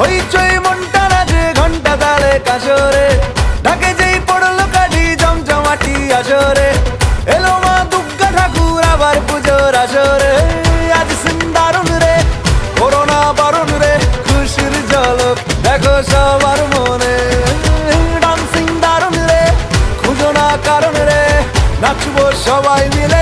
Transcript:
হইচই মনটা রাজে, ঘণ্টা তালে কাশরে। ঢাকে যেই পড়ল কাটি জমজমাটি আসরে। এলো মা দুর্গা ঠাকুর আবার পুজোর আসরে। আজ সিন্দারুণ রে, করোনা বারুণ রে, খুশির জলক দেখো সবার মনে। ডান্সিং দারুণ রে, খুঁজো না কারণ রে, নাচবো সবাই মিলে